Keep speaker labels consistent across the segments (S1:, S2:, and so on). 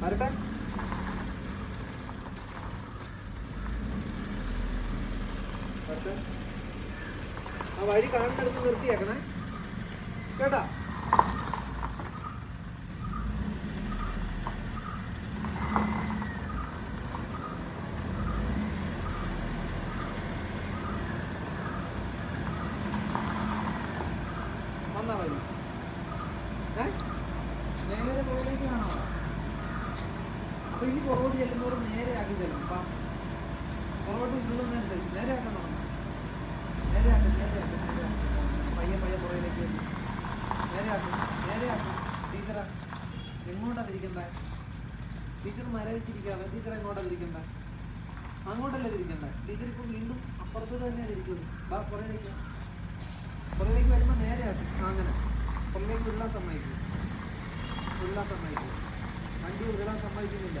S1: വരട്ടെ വരട്ടെ ആ വഴി കാണുന്നിടത്ത് നിർത്തിയേക്കണേ. കേട്ടാ വന്നാ മതി ഏ? നേരെ പുറകിലേക്ക് കാണോ അപ്പൊ ഇനി പുറകോട്ട് ചെല്ലുന്നവർ നേരെ ആക്കി ചെല്ലും അപ്പം പുറകോട്ട് ഉള്ളുന്നതനുസരിച്ച് നേരെ ആക്കണം നേരെ നേരെയാക്കും നേരെ ആക്കും നേരെ ആക്കും പയ്യെ പയ്യെ പുറകിലേക്ക് ചെല്ലും നേരെ ആക്കും നേരെ ആക്കും ടീച്ചറാ എങ്ങോട്ടാ തിരിക്കണ്ടേ? ടീച്ചർ മരവിച്ചിരിക്കുകയാണ് ടീച്ചർ എങ്ങോട്ടാ തിരിക്കണ്ടേ? അങ്ങോട്ടല്ലേ തിരിക്കണ്ടേ? ടീച്ചർ ഇപ്പോൾ വീണ്ടും അപ്പുറത്തോട്ട് തന്നെയാണ് തിരിക്കുന്നത് ബാ പുറകിലേക്ക്. വാ. പുറകിലേക്ക് വരുമ്പോൾ നേരെയാക്കും. അങ്ങനെ. പുറകിലേക്ക് ഉരുളാൻ സമ്മതിക്കും ഉരുളാൻ സമ്മതിക്കും വണ്ടി ഉരുളാൻ സമ്മതിക്കുന്നില്ല.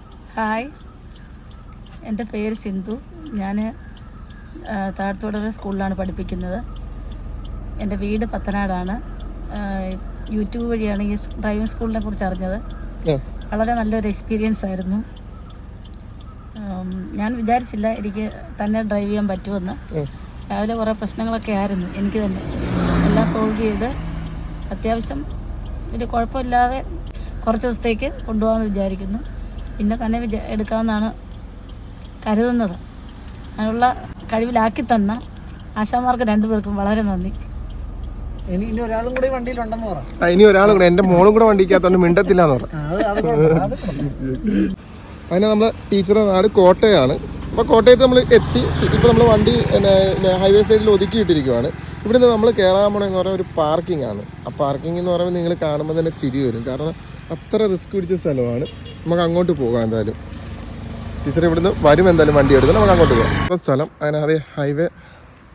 S1: ഹായ്. എന്റെ പേര്
S2: സിന്ധു. ഞാൻ താഴത്തോടര സ്കൂളിലാണ് പഠിപ്പിക്കുന്നത്. എന്റെ വീട് പത്തനാടാണ്. യൂട്യൂബ് വഴിയാണ് ഈ ഡ്രൈവിംഗ് സ്കൂളിനെ കുറിച്ച് അറിഞ്ഞത്. വളരെ നല്ലൊരു എക്സ്പീരിയൻസ് ആയിരുന്നു. ഞാൻ വിചാരിച്ചില്ല എനിക്ക് തന്നെ ഡ്രൈവ് ചെയ്യാൻ പറ്റുമെന്ന്. രാവിലെ കുറേ പ്രശ്നങ്ങളൊക്കെ ആയിരുന്നു എനിക്ക് തന്നെ. എല്ലാം സോൾവ് ചെയ്ത് അത്യാവശ്യം ഒരു കുഴപ്പമില്ലാതെ കുറച്ച് ദിവസത്തേക്ക് കൊണ്ടുപോകാമെന്ന് വിചാരിക്കുന്നു. പിന്നെ തന്നെ വിചാ എടുക്കാമെന്നാണ് കരുതുന്നത്. അതിനുള്ള കഴിവിലാക്കി തന്ന ആശാമാർക്ക് രണ്ടുപേർക്കും വളരെ നന്ദി.
S1: ഇനി ഒരാളും കൂടി വണ്ടിയിലുണ്ടെന്ന് പറ.
S3: ആ, ഇനി ഒരാളും കൂടെ എന്റെ മോളും കൂടെ വണ്ടിക്കകത്തോണ്ട് മിണ്ടത്തില്ല എന്ന് പറഞ്ഞു. അതിന് നമ്മുടെ ടീച്ചറുടെ നാട് കോട്ടയാണ്. അപ്പോൾ കോട്ടയത്ത് നമ്മൾ എത്തി ഇപ്പോൾ നമ്മൾ വണ്ടി ഹൈവേ സൈഡിൽ ഒതുക്കിയിട്ടിരിക്കുവാണ്. ഇവിടുന്ന് നമ്മൾ കയറാൻ പോണെന്ന് പറയുന്ന ഒരു പാർക്കിംഗ് ആണ്. ആ പാർക്കിംഗ് എന്ന് പറയുമ്പോൾ നിങ്ങൾ കാണുമ്പോൾ തന്നെ ചിരി വരും. കാരണം അത്ര റിസ്ക് പിടിച്ച സ്ഥലമാണ്. നമുക്ക് അങ്ങോട്ട് പോകാം എന്തായാലും. ടീച്ചർ ഇവിടുന്ന് വരും എന്തായാലും വണ്ടി എടുത്ത് നമുക്ക് അങ്ങോട്ട് പോകാം. അപ്പോൾ സ്ഥലം അതിനകത്ത് ഹൈവേ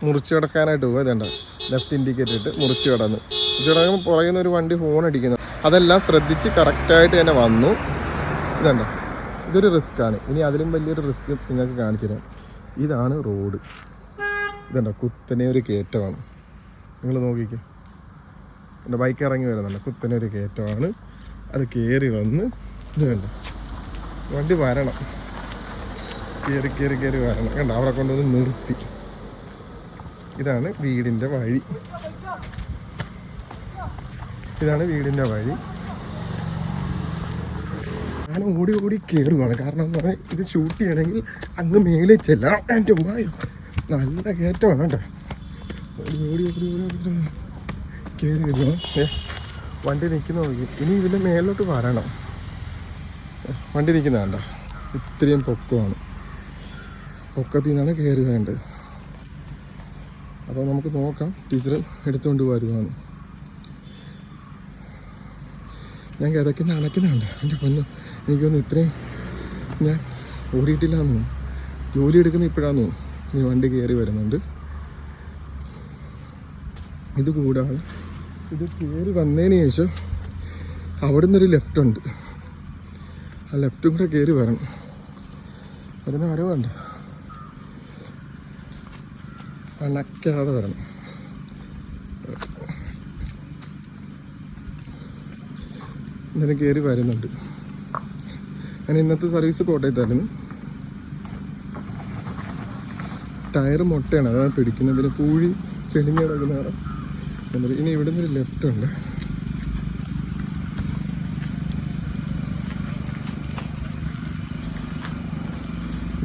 S3: മുറിച്ച് കിടക്കാനായിട്ട് പോകുക ഇതേണ്ട ലെഫ്റ്റ് ഇൻഡിക്കേറ്റർ ഇട്ട് മുറിച്ച് കിടന്ന്. മുറിച്ച് കിടക്കുമ്പോൾ പുറകിൽ നിന്ന് ഒരു വണ്ടി ഹോൺ അടിക്കുന്നു. അതെല്ലാം ശ്രദ്ധിച്ച് കറക്റ്റായിട്ട് തന്നെ വന്നു. ഇതേണ്ട ഇതൊരു റിസ്ക് ആണ്. ഇനി അതിലും വലിയൊരു റിസ്ക് നിങ്ങൾക്ക് കാണിച്ചു തരാം. ഇതാണ് റോഡ് ഇതണ്ട കുത്തനെ ഒരു കയറ്റമാണ്. നിങ്ങൾ നോക്കിക്കേ. എന്റെ ബൈക്ക് ഇറങ്ങി വരുന്നുണ്ട്. കുത്തനെ ഒരു കയറ്റമാണ്. അത് കയറി വന്ന് ഇത് വണ്ടി വരണം. കയറി കയറി കയറി വരണം. കണ്ട? അവിടെ കൊണ്ടുവന്ന് നിർത്തി. ഇതാണ് വീടിന്റെ വഴി. ഇതാണ് വീടിന്റെ വഴി. ഞാൻ ഓടി ഓടി കയറുവാണ് കാരണം എന്ന് പറഞ്ഞാൽ ഇത് ഷൂട്ട് ചെയ്യണമെങ്കിൽ അങ്ങ് മേളിൽ ചെല്ലാം ഉമ്മായോ? നല്ല കയറ്റമാണ് കേട്ടോ. ഓടി ഓടി ഓടി ഓടി കയറി വരുന്നു വണ്ടി നിൽക്കുന്ന നോക്കി. ഇനി ഇതിന്റെ മേളിലോട്ട് വരണം. വണ്ടി നിൽക്കുന്ന വേണ്ട ഇത്രയും പൊക്കമാണ്. പൊക്കത്തിൽ നിന്നാണ് കയറി വേണ്ടത് അപ്പോൾ നമുക്ക് നോക്കാം. ടീച്ചർ എടുത്തുകൊണ്ട് വരുവാണ്. ഞാൻ കിതക്കുന്ന അണക്കുന്നുണ്ട് എന്റെ പൊന്ന് എനിക്കൊന്ന് ഇത്രയും ഞാൻ ഓടിയിട്ടില്ല ജോലി എടുക്കുന്ന ഇപ്പോഴാന്ന് നീ വണ്ടി കയറി വരുന്നുണ്ട്. ഇത് കൂടാതെ ഇത് കയറി വന്നതിന് ശേഷം അവിടെ നിന്നൊരു ലെഫ്റ്റ് ഉണ്ട്. ആ ലെഫ്റ്റും കൂടെ കയറി വരണം. അതിന് വരവുണ്ട് വേണ്ട അണക്കാതെ വരണം. ഇന്നലെ കയറി വരുന്നുണ്ട്. ഞാൻ ഇന്നത്തെ സർവീസ് കോട്ടയത്തായിരുന്നു ടയർ മുട്ടയാണ്. അതാണ് പിടിക്കുന്നത്. പിന്നെ പൂഴി ചെളിഞ്ഞ് കിടക്കുന്ന ഇനി ഇവിടെ ഒരു ലെഫ്റ്റ് ഉണ്ട്.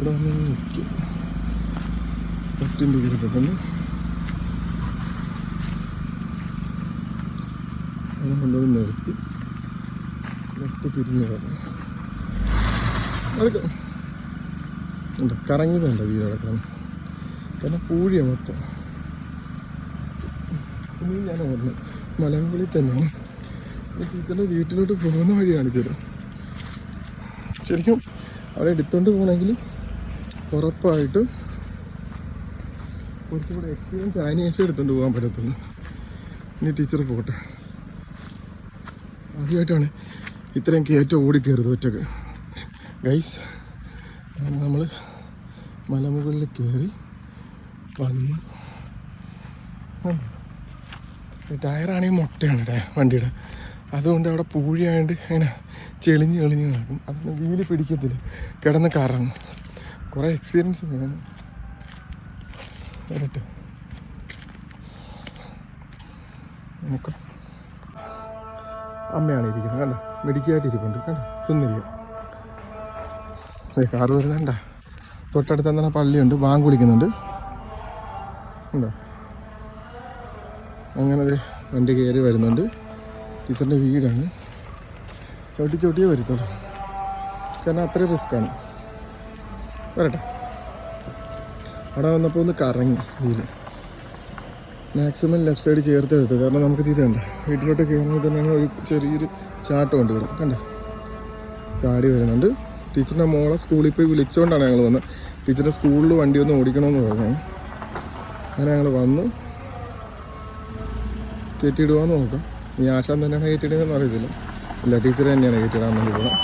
S3: ഇവിടെ വന്ന് നിൽക്കും. ലെഫ്റ്റിന്റെ പെട്ടെന്ന്. അങ്ങനെ കൊണ്ടുപോയി നിർത്തി. ലെഫ്റ്റ് തിരിഞ്ഞു വരണം അതൊക്കെ വീട് കിടക്കണം കാരണം പൂഴിയാണ് മൊത്തം. ഇനി ഞാൻ ഓർമ്മ മലമ്പുള്ളി തന്നെയാണ്. ടീച്ചറിന്റെ വീട്ടിലോട്ട് പോകുന്ന വഴി തരാം ശരിക്കും അവിടെ എടുത്തോണ്ട് പോകണമെങ്കിൽ ഉറപ്പായിട്ടും കുറച്ചും കൂടെ എക്സ്പീരിയൻസ് അതിന് ശേഷം എടുത്തുകൊണ്ട് പോകാൻ പറ്റത്തുള്ളൂ. ഇനി ടീച്ചർ പോട്ടെ. ആദ്യമായിട്ടാണ് ഇത്രയും കയറ്റം ഓടിക്കയറുന്നത് ഒറ്റയ്ക്ക്. ഗൈസ് അങ്ങനെ നമ്മൾ മലമുകളിൽ കയറി വന്ന് ടയറാണെങ്കിൽ മുട്ടയാണ് ടയർ വണ്ടിയുടെ. അതുകൊണ്ട് അവിടെ പൂഴിയായതുകൊണ്ട് അങ്ങനെ ചെളിഞ്ഞ് ചെളിഞ്ഞ് കിടക്കും. അതൊന്നും വീൽ പിടിക്കത്തില്ല. കിടന്ന് കറങ്ങും. കുറേ എക്സ്പീരിയൻസ് വേണം വരട്ടെ. നമുക്ക് അമ്മയാണ് ഇരിക്കുന്നത് കണ്ടോ? മെഡിക്കായിട്ട് ഇരിപ്പുണ്ട് കണ്ടോ? സുന്ദരിയ അതെ കാറ് വരുന്നുണ്ട. തൊട്ടടുത്ത് തന്നെ പള്ളിയുണ്ട് ബാങ്ക് വിളിക്കുന്നുണ്ട്. ഉണ്ടോ? അങ്ങനെ ദേ വണ്ടി കയറി വരുന്നുണ്ട്. ടീച്ചറിന്റെ വീടാണ്. ചവിട്ടി ചവിട്ടിയേ വരത്തുള്ളൂ. കാരണം അത്രയും റിസ്ക്കാണ് വരട്ടെ. അവിടെ വന്നപ്പോൾ ഒന്ന് കറങ്ങി വീൽ മാക്സിമം ലെഫ്റ്റ് സൈഡ് ചേർത്ത് എടുത്തു. കാരണം നമുക്ക് തീരണ്ട വീട്ടിലോട്ട് കയറുമ്പോൾ തന്നെ ഒരു ചെറിയൊരു ചാട്ടമുണ്ട് ഇവിടെ. കണ്ട? ചാടി വരുന്നുണ്ട്. ടീച്ചറിന്റെ മോളെ സ്കൂളിൽ പോയി വിളിച്ചുകൊണ്ടാണ് ഞങ്ങൾ വന്നത്. ടീച്ചറിന്റെ സ്കൂളിൽ വണ്ടി ഒന്ന് ഓടിക്കണമെന്ന് പറഞ്ഞു. അങ്ങനെ ഞങ്ങൾ വന്നു. കയറ്റിയിടുവാന്ന് നോക്കാം. ഈ ആശാൻ തന്നെയാണ് കയറ്റിയിടുന്നതെന്ന് അറിയത്തില്ല. ഇല്ല ടീച്ചറെ തന്നെയാണ് കയറ്റിയിടാൻ വേണ്ടി പോകണം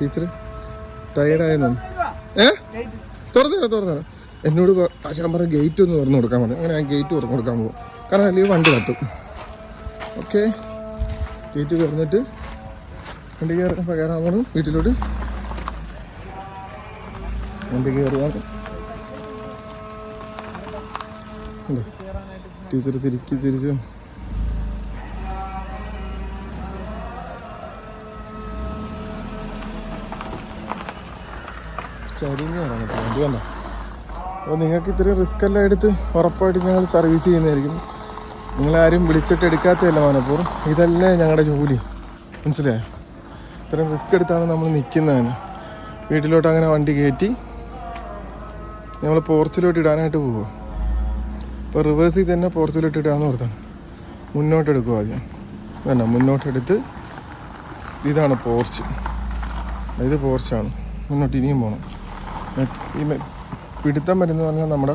S3: ടീച്ചർ ടയർഡായെന്നു ഏ? തുറന്നുതരാം തുറന്നുതരാം എന്നോട് പ- ആശാൻ പറഞ്ഞ ഗേറ്റ് ഒന്ന് തുറന്നു കൊടുക്കാൻ പറഞ്ഞു. അങ്ങനെ ഞാൻ ഗേറ്റ് തുറന്നു കൊടുക്കാൻ പോകും. കാരണം അല്ലെങ്കിൽ വണ്ടി തട്ടും. ഓക്കെ ഗേറ്റ് തുറന്നിട്ട് വണ്ടി കയറാൻ കയറാൻ പോകണം വീട്ടിലോട്ട്. വണ്ടി കയറുവാണ്. ഉണ്ടോ ടീച്ചർ തിരിക്കി തിരിച്ച്. ചരിഞ്ഞ് ഇറങ്ങട്ടെ. വണ്ടി കണ്ടോ? അപ്പോൾ നിങ്ങൾക്ക് ഇത്രയും റിസ്ക് എല്ലാം എടുത്ത് ഉറപ്പായിട്ട് ഞങ്ങൾ സർവീസ് ചെയ്യുന്നതായിരിക്കും. നിങ്ങളാരും വിളിച്ചിട്ട് എടുക്കാത്തതല്ല മനപ്പൂർ. ഇതല്ലേ ഞങ്ങളുടെ ജോലി. മനസ്സിലായോ? ഇത്രയും റിസ്ക് എടുത്താണ് നമ്മൾ നിൽക്കുന്നതിന് വീട്ടിലോട്ട് അങ്ങനെ വണ്ടി കയറ്റി നമ്മൾ പോർച്ചിലോട്ട് ഇടാനായിട്ട് പോവുക. ഇപ്പോൾ റിവേഴ്സിൽ തന്നെ പോർച്ചിലോട്ട് ഇടാന്ന് ഓർത്താണ്. മുന്നോട്ട് എടുക്കുക ആദ്യം. വേണ്ട മുന്നോട്ടെടുത്ത് ഇതാണ് പോർച്ച് ഇത് പോർച്ചാണ് മുന്നോട്ട് ഇനിയും പോകണം ഈ പിടുത്തം വരുന്നത് പറഞ്ഞാൽ നമ്മുടെ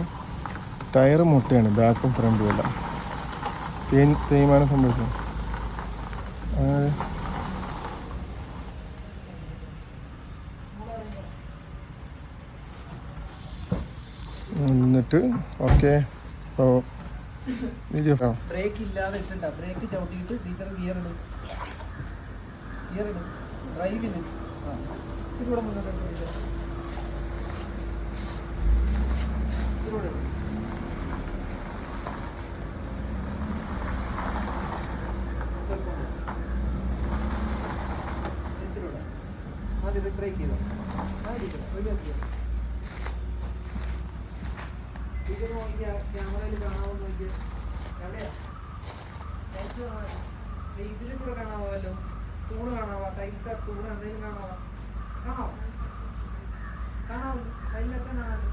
S3: ടയർ മുട്ടയാണ് ബാക്കും ഫ്രണ്ടും എല്ലാം. തേ തേയ്മാനം സംഭവിച്ചു എന്നിട്ട് ഓക്കെ. ഓ വീഡിയോ
S1: ബ്രേക്ക് ഇല്ലാതെ ഇട്ടിട്ടാ ബ്രേക്ക് ചവിട്ടിയിട്ട് ടീച്ചർ ഗിയർ ഇടും. ഗിയർ ഇടും. ഡ്രൈവിന് ആ. ഇതിലൂടെ മുന്നോട്ട് എടുക്ക് ടീച്ചർ ഇതിലൂടെ ഇട്. ചെറുപ്പം ഇട്. ഇതിലൂടെ. ആദ്യം ഇത് ബ്രേക്ക് ചെയ്തോ ടീച്ചർ നോക്കിയാ ക്യാമറയിൽ കാണാമോ നോക്കിയാ എവിടെയാ ഇതിലും കൂടെ. കാണാമല്ലോ തൂണ് കാണാമോ ടൈൽസ് തൂണ് എന്തെങ്കിലും കാണാമോ കാണാമോ കാണാമോ ടൈലൊക്കെ കാണാമല്ലോ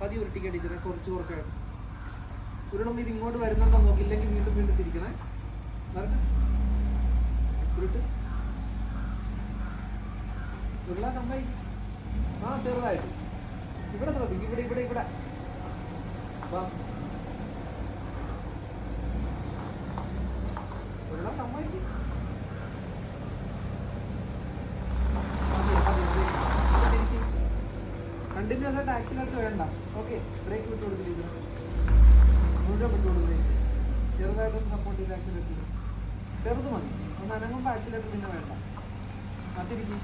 S1: പതിയെ ഉരുട്ടിക്കുക ടീച്ചറെ കുറച്ച് കുറച്ചായിട്ട് ഉരുളുമ്പോൾ ഇത് ഇങ്ങോട്ട് വരുന്നുണ്ടോ നോക്കില്ലെങ്കിൽ വീണ്ടും വീണ്ടും തിരിക്കണേ. വരട്ടെ. ഉരുട്ട്. ആ ചെറുതായിട്ട്. ഇവിടെ ശ്രദ്ധിക്കും ഇവിടെ ഇവിടെ ഇവിടെ. വാ. ഉരുളാൻ ആയിട്ട് ആക്സിലേറ്റർ വേണ്ട. ഓക്കെ ബ്രേക്ക് വിട്ട് കൊടുത്തിട്ട് മുഴുവൻ വിട്ട് കൊടുക്കുന്നത് ചെറുതായിട്ടൊന്ന് സപ്പോർട്ട് ചെയ്ത് ആക്സിലേറ്റർ ചെറുത് മതി. ഒന്ന് അനങ്ങുമ്പോൾ ആക്സിലേറ്റർ പിന്നെ വേണ്ട. അതിരിക്കും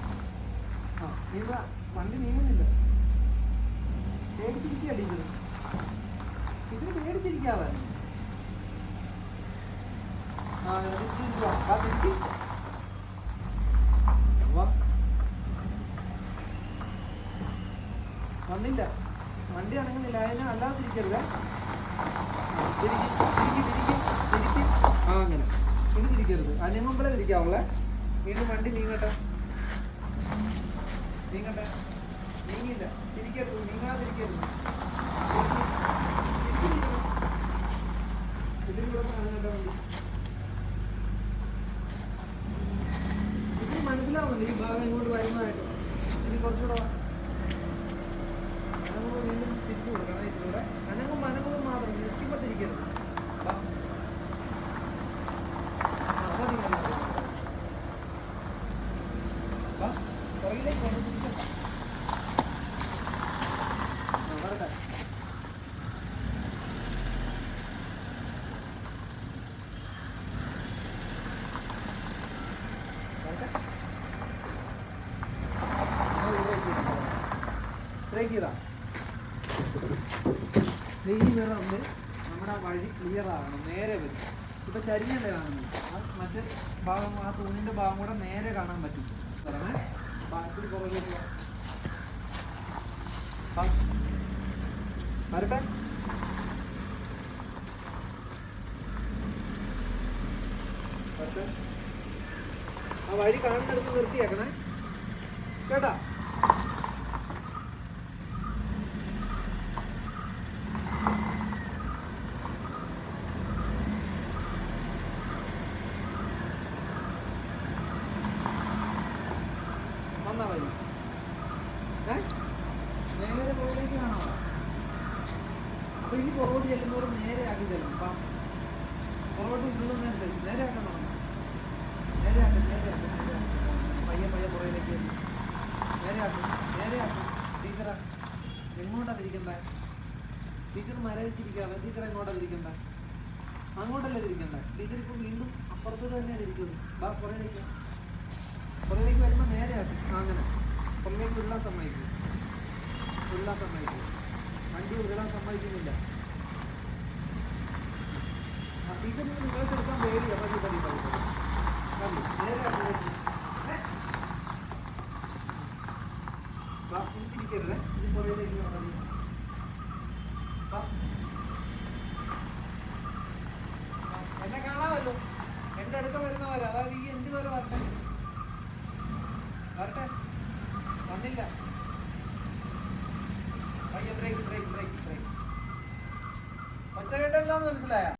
S1: ആ നീങ്ങ വണ്ടി നീങ്ങുന്നില്ല. പേടിച്ചിരിക്കുക ടീച്ചർ. ഇത് പേടിച്ചിരിക്കാതെ. ആ തിരിച്ച് തിരിച്ച് വാ. വാ, തിരിക്ക്. വാ. വന്നില്ല വണ്ടി അനങ്ങുന്നില്ല. അതിനെ അല്ലാതെ തിരിക്കരുത് തിരിക്ക് അങ്ങനെ. ഇത് തിരിക്കരുത്. വീണ്ടും വണ്ടി നീങ്ങട്ടെ. നീങ്ങട്ടെ. നീങ്ങില്ല തിരിക്കരുത്. നീങ്ങാതിരിക്കരുത്. ഇതിൽ കൂടെ അനങ്ങട്ടെ വണ്ടി ഇത് മനസ്സിലാവുന്നില്ല ഈ ഭാഗം ഇങ്ങോട്ട് വരുന്നതായിട്ട്. ഇനി കുറച്ചുകൂടെ വാ. അനങ്ങുമ്പോൾ വീണ്ടും തിരിച്ചു കൊടുക്കണം ഇതിലൂടെ അനങ്ങുമ്പോൾ അനങ്ങുമ്പോൾ മാത്രം നിൽക്കുമ്പോൾ തിരിക്കരുത് വാ. ആ, മതി, മതി, മതി. വാ, പുറകിലേക്ക് കൊണ്ട് തിരിക്കണ്ട. ആ, വരട്ടെ. വരട്ടെ. ആ, ബ്രേക്ക് ചെയ്തോ. ദേ ഈ മിറർ നമ്മുടെ വഴി ക്ലിയർ ആകണം നേരെ വരും. ഇപ്പൊ ചരിഞ്ഞല്ലേ കാണുന്നത്? മറ്റേ ഭാഗം ആ തൂണിന്റെ ഭാഗം കൂടെ നേരെ കാണാൻ പറ്റും. തരണേ ബാക്കി പുറകിലേക്ക് വാ. വാ. വരട്ടെ. വരട്ടെ. ആ വഴി കാണുന്നിടത്ത് നിർത്തിയേക്കണേ. കേട്ടാ? വന്നാ മതി. നേരെ പുറകിലേക്ക് കാണോ അപ്പൊ ഇനി പുറകോട്ട് ചെല്ലുന്നവർ നേരെ ആക്കി ചെല്ലും പുറകോട്ട് ഉള്ളുന്നുണ്ട് നേരെ ആക്കണം നേരെ ആക്കും നേരെ ആക്കും പയ്യെ പയ്യെ പുറകിലേക്ക്. നേരെ ആക്കും നേരെ ആക്കും. ടീച്ചറാ എങ്ങോട്ടാ തിരിക്കണ്ടേ? ടീച്ചർ മരവിച്ചിരിക്കാതെ ടീച്ചർ എങ്ങോട്ടാ തിരിക്കണ്ടേ? അങ്ങോട്ടല്ലേ തിരിക്കണ്ടേ? ടീച്ചർ ഇപ്പൊ വീണ്ടും അപ്പുറത്തോട്ട് തന്നെയാണ് തിരിച്ചത്. ബാ പുറകിലേക്ക്. പുറകിലേക്ക് വരുമ്പോൾ നേരെ അങ്ങനെ. പുറകിലേക്ക് ഉരുളാൻ സമ്മതിക്കും. ഉരുളാൻ സമ്മതിക്കും. വണ്ടി ഉരുളാൻ സമ്മതിക്കുന്നില്ല. ടീച്ചറിന് റിവേഴ്സ് എടുക്കാൻ പേടിയാ. മതി മതി നേരെ എന്നെ കാണാമല്ലോ. എന്റെ അടുത്ത് വരുന്നവരാ. അതായത് ഈ എന്ത് വരെ വരട്ടെ? വരട്ടെ. വന്നില്ല. ബ്രേക്ക് ബ്രേക്ക് ബ്രേക്ക് ബ്രേക്ക് മനസ്സിലായ?